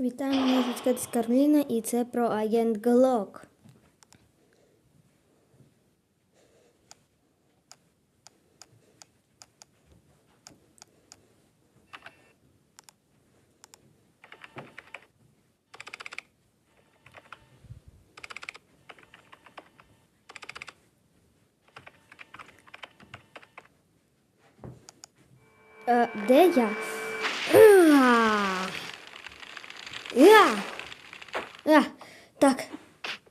Вітаю, мене звуть Катя Кароліна і це про агент Глок. Е, де я? А! А, так.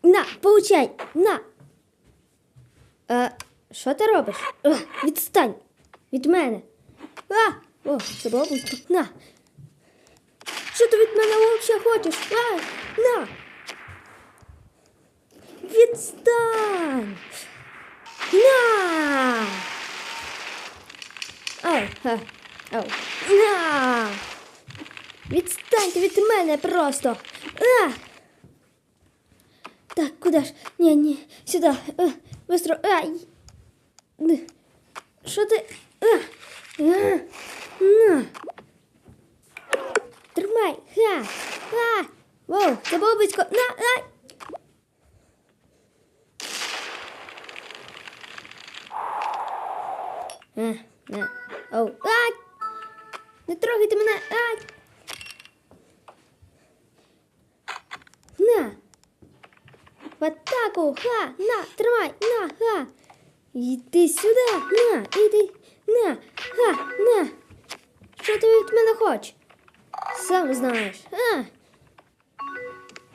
На, получай! На! А, що ти робиш? А, відстань! Від мене! А! О, це було близько. На! Що ти від мене взагалі хочеш? А, на! Відстань! На! Ау, а, ау. На! Відстаньте від мене просто. А! Так, куди ж? Ні, ні, сюди. А, быстро. Ай. Що ти? А! А! На! Тримай! Ха! А! Воу, це близько. На! Ай! А, на. Оу. Ай! Не трогайте мене! Ай! На! В атаку! Ха! На! Тримай! На! Ха! Іди сюди! На! Іди! На! Ха! На! Що ти від мене хочеш? Сам знаєш. А!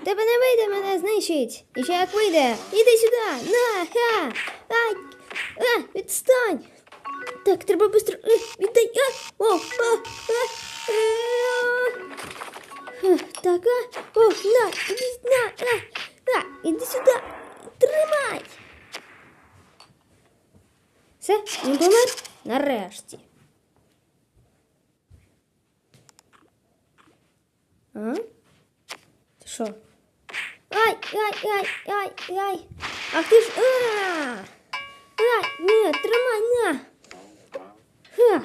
Тебе не вийде мене знищить. І ще як вийде. Іди сюди! На! Ха! Ай! А! Відстань! Так, треба быстро. Е, Віддай. А! О! А! А! Е. Так, а? О, на, іди, на, а, а, іди сюди. Тримай. Все, він помер? Нарешті. А? Ти що? Ай, ай, ай, ай, ай. Ах ти ж. А! Ай, ні, тримай, на. Ха.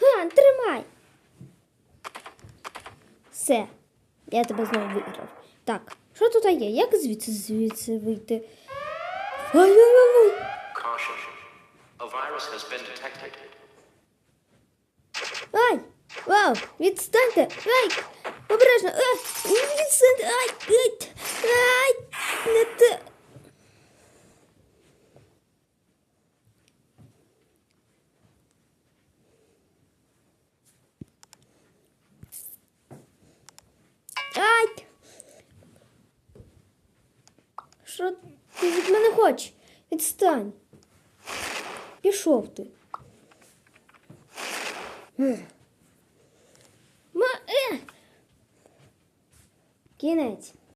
Ха, тримай. Все, я тебе знову виграв. Так, що тут є? Як звідси звідси вийти? Ай-ай-ай! Caution. A virus has been detected. Ай! Вау! Відстаньте! Ай! Обережно! Ай! Відстаньте! Ай! Ай! Ай! Не те! Ай! Що ти від мене хочеш? Відстань! Пішов ти. Е! Кінець.